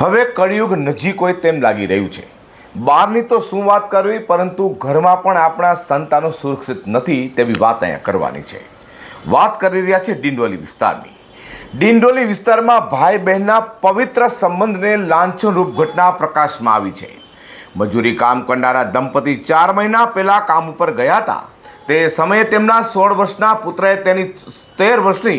હવે કળિયુગ નજીક હોય તેમ લાગી રહ્યું છે. બહારની તો શું વાત કરવી, પરંતુ ઘરમાં પણ આપણા સંતાનો સુરક્ષિત નથી તેવી વાત અહીંયા કરવાની છે. વાત કરી રહ્યા છે ડિંડોલી વિસ્તારની. ડિંડોલી વિસ્તારમાં ભાઈ બહેનના પવિત્ર સંબંધને લાંછનરૂપ ઘટના પ્રકાશમાં આવી છે. મજૂરી કામ કરનારા દંપતી ચાર મહિના પહેલાં કામ ઉપર ગયા હતા. તે સમયે તેમના સોળ વર્ષના પુત્રએ તેની તેર વર્ષની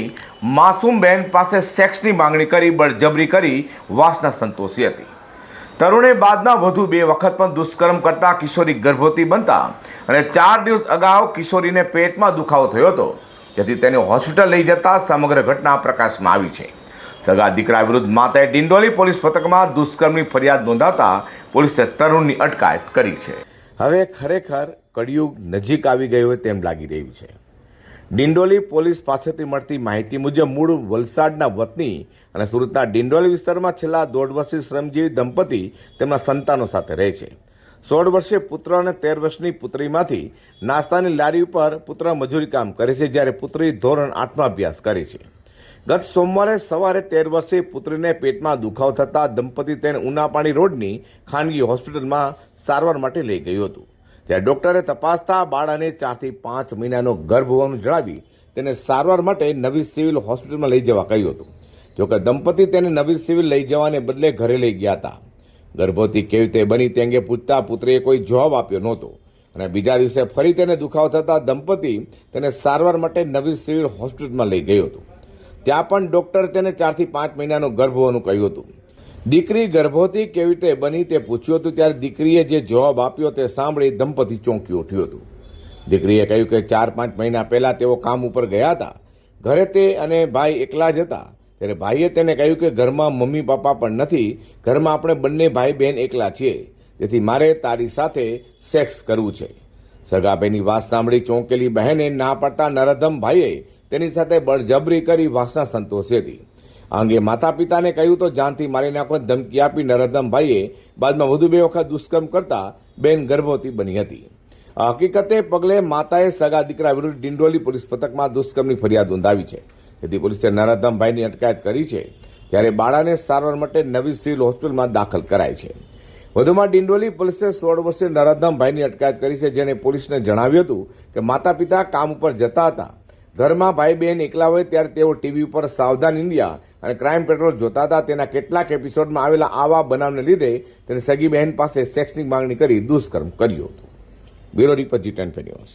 માસૂમ બહેન પાસે સેક્સની માંગણી કરી બળજબરી કરી, વાસના સંતોષી હતી. તરુણે બાદમાં વધુ બે વખત પણ દુષ્કર્મ કરતા કિશોરી ગર્ભવતી બનતા અને ચાર દિવસ અગાઉ કિશોરીને પેટમાં દુખાવો થયો હતો, જેથી તેને હોસ્પિટલ લઈ જતા સમગ્ર ઘટના પ્રકાશમાં આવી છે. સગા દીકરા વિરુદ્ધ માતાએ ડિંડોલી પોલીસ મથકમાં દુષ્કર્મની ફરિયાદ નોંધાતા પોલીસે તરુણની અટકાયત કરી છે. હવે ખરેખર કળિયુગ નજીક આવી ગયો હોય તેમ લાગી રહ્યું છે. ડિંડોલી પોલીસ પાસેથી મળતી માહિતી મુજબ મૂળ વલસાડના વતની અને સુરતના ડિંડોલી વિસ્તારમાં છેલ્લા દોઢ વર્ષથી શ્રમજીવી દંપતી તેમના સંતાનો સાથે રહે છે. સોળ વર્ષે પુત્ર અને તેર વર્ષની પુત્રીમાંથી નાસ્તાની લારી ઉપર પુત્ર મજૂરી કામ કરે છે, જ્યારે પુત્રી ધોરણ આઠમાં અભ્યાસ કરે છે. ગત સોમવારે સવારે તેર વર્ષે પુત્રીને પેટમાં દુખાવો થતાં દંપતી તેને ઉનાપાણી રોડની ખાનગી હોસ્પિટલમાં સારવાર માટે લઈ ગયું હતું. જ્યારે ડોક્ટરે તપાસતા બાળાને ચારથી પાંચ મહિનાનો ગર્ભ હોવાનું જણાવી તેને સારવાર માટે નવી સિવિલ હોસ્પિટલમાં લઈ જવા કહ્યું હતું. જોકે દંપતી તેને નવી સિવિલ લઈ જવાને બદલે ઘરે લઈ ગયા હતા. ગર્ભવતી કેવી રીતે બની તે અંગે પૂછતા પુત્રીએ કોઈ જવાબ આપ્યો નહોતો. અને બીજા દિવસે ફરી તેને દુખાવો થતાં દંપતી તેને સારવાર માટે નવી સિવિલ હોસ્પિટલમાં લઈ ગયું હતું. ત્યાં પણ ડોક્ટર તેને ચારથી પાંચ મહિનાનું ગર્ભ હોવાનું કહ્યું હતું. દીકરી ગર્ભવતી કેવી રીતે બની તે પૂછ્યું હતું, ત્યારે દીકરીએ જે જવાબ આપ્યો તે સાંભળી દંપતી ચોંકી ઉઠ્યું હતું. દીકરીએ કહ્યું કે ચાર પાંચ મહિના પહેલાં તેઓ કામ ઉપર ગયા હતા. ઘરે તે અને ભાઈ એકલા જ હતા. ત્યારે ભાઈએ તેને કહ્યું કે ઘરમાં મમ્મી પપ્પા પણ નથી, ઘરમાં આપણે બંને ભાઈ બહેન એકલા છીએ. તેથી મારે તારી સાથે સેક્સ કરવું છે. સગાભાઈની વાત સાંભળી ચોંકેલી બહેને ના પડતા નરધમ ભાઈએ તેની સાથે બળજબરી કરી વાસના સંતોષી હતી. આ અંગે માતા પિતાને કહ્યું તો જાનથી મારી નાખવાની ધમકી આપી નરોત્તમભાઈએ બાદમાં વધુ બે વખત દુષ્કર્મ કરતા બેન ગર્ભવતી બની હતી. હકીકતે પગલે માતાએ સગા દીકરા વિરુદ્ધ ડિંડોલી પોલીસ પથકમાં દુષ્કર્મની ફરિયાદ નોંધાવી છે. તેથી પોલીસે નરોત્તમભાઈની અટકાયત કરી છે, ત્યારે બાળાને સારવાર માટે નવી સિવિલ હોસ્પિટલમાં દાખલ કરાય છે. વધુમાં ડિંડોલી પોલીસે સોળ વર્ષે નરોત્તમભાઈની અટકાયત કરી છે જેણે પોલીસને જણાવ્યું હતું કે માતા પિતા કામ ઉપર જતા હતા. ઘરમાં ભાઈ બહેન એકલા હોય ત્યારે તેઓ ટીવી ઉપર સાવધાન ઇન્ડિયા અને ક્રાઇમ પેટ્રોલ જોતા હતા. તેના કેટલાક એપિસોડમાં આવેલા આવા બનાવને લીધે તેને સગી બહેન પાસે સેક્સની માંગણી કરી, દુષ્કર્મ કર્યું હતું. બ્યુરો રિપોર્ટ જી ટેન